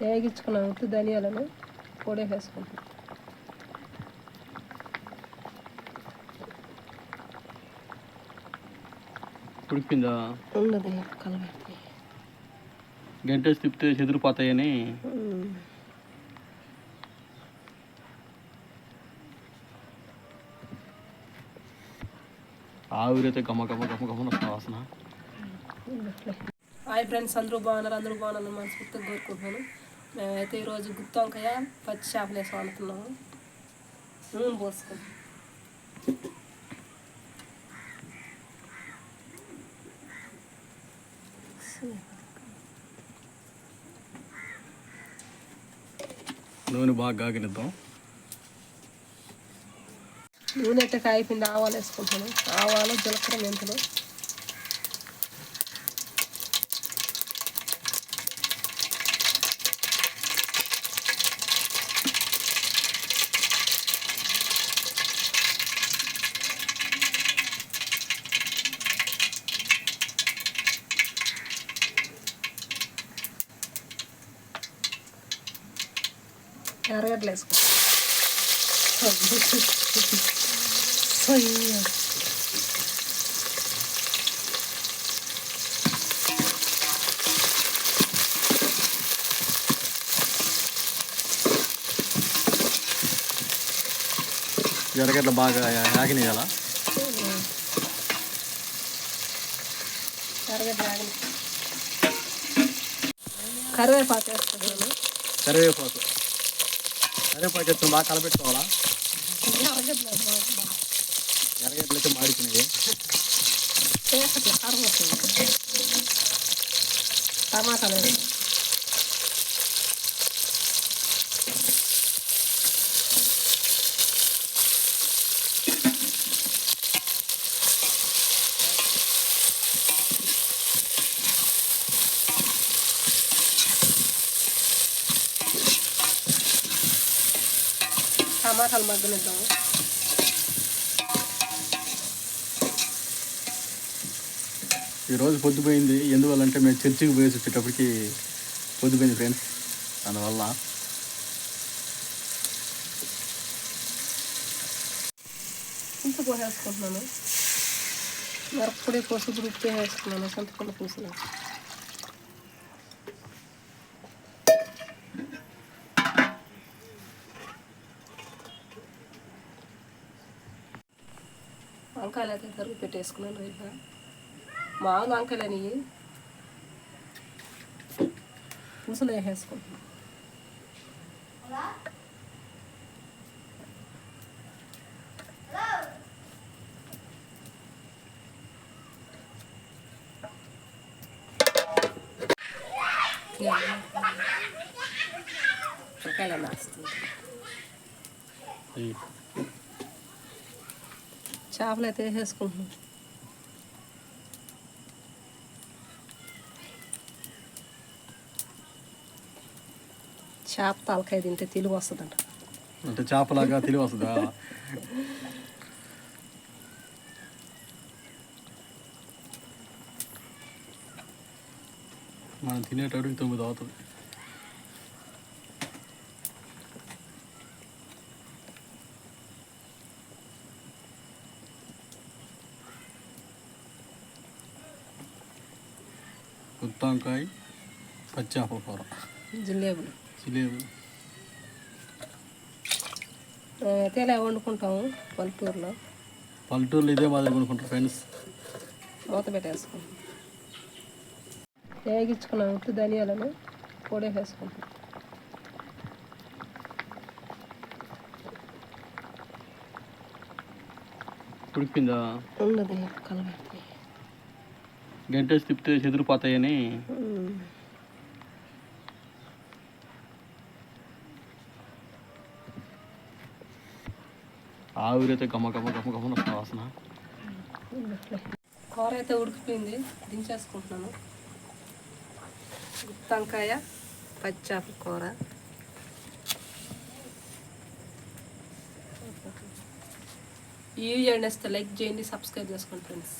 వేగించుకున్నాం ఉత్తి ధనియాలను పొడి వేసుకుంటాం. ఉడికిందా? ఉండదు కలబెట్టి గంటేసి తిప్పితే చెదిరిపోతాయని. ఆవిరైతే గమ్మ గమ్మ గమ్మ వస్తుంది వాసన. హాయ్ ఫ్రెండ్స్ అందరూ బాగున్నారు? అందరూ బాగున్నారు? మనస్ఫూర్తిగా కోరుకుంటున్నాను. మేమైతే ఈరోజు గుత్తి వంకాయ పచ్చి చేపలు వేసి వండుతున్నాము. నూనె నూనె బాగా గాగినిద్దాం. నూనె అయితే కాయిపిండి ఆవాలు వేసుకుంటాను. ఆవాలు జీలకర్ర మెంతులు. ఎర్రగడ్డలు వేసుకుంటాం సొయ్య. ఎర్రగడ్డ బాగా యాగినేయాల ఎర్రగడ్డ ఆగని కరివేపాకు వేస్తున్నాను కరివేపాకు. అదే ఎత్తుని బాగా కలపెట్టుకోవాలా ఎరగట్లయితే బాగా మాడిపోయినాయి. టమాటాలు టమాటాలు మగ్గనిద్దాము. ఈరోజు పొద్దుపోయింది. ఎందువల్లంటే మేము చర్చికి పోయేసి వచ్చేటప్పటికి పొద్దుపోయింది ఫ్రెండ్స్. అందువల్ల చింత పోసేసుకుంటున్నాను. మిరప్పొడి పసుపు రుప్పి వేసుకున్నాను చింతపండు పూసలు వంకాయలు అయితే తరుగు పెట్టేసుకున్నాను రేపు మామూలు వంకాయలు అనేవి పూసలు వేసేసుకుంటున్నాను వంకాయలు నాస్తుంది ఈ చేపలు అయితే వేసేసుకుంటున్నాం. చేప తలకాయ తింటే తెలివి వస్తుందంట. అంటే చేపలాగా తెలివి వస్తుందా? మనం తినేటప్పుడు తొమ్మిది అవుతుంది. గుత్తంకాయ పచ్చాపల కూర జిలేబులు. జిలేబీ అయితే ఇలా వండుకుంటాము పల్లెటూరులో. పల్లెటూరులో ఇదే మాదిరి కొనుక్కుంటారు ఫ్రెండ్స్. మూత పెట్టేసుకుంటాం. వేగించుకున్నాం ఉత్తి ధనియాలను పొడి వేసుకుంటాం. ఉడికిందా? ఉండదు కలబెట్టి గంటేసి తిప్పితే చెదిరిపోతాయని ఆవిరైతే గమ గమ గమ గమ్మ వాసన. కూర అయితే ఉడికిపోయింది. దించేసుకుంటున్నాను. గుత్తంకాయ పచ్చాప కూర. ఈ వీడియో నచ్చితే లైక్ చేయండి సబ్స్క్రైబ్ చేసుకోండి ఫ్రెండ్స్.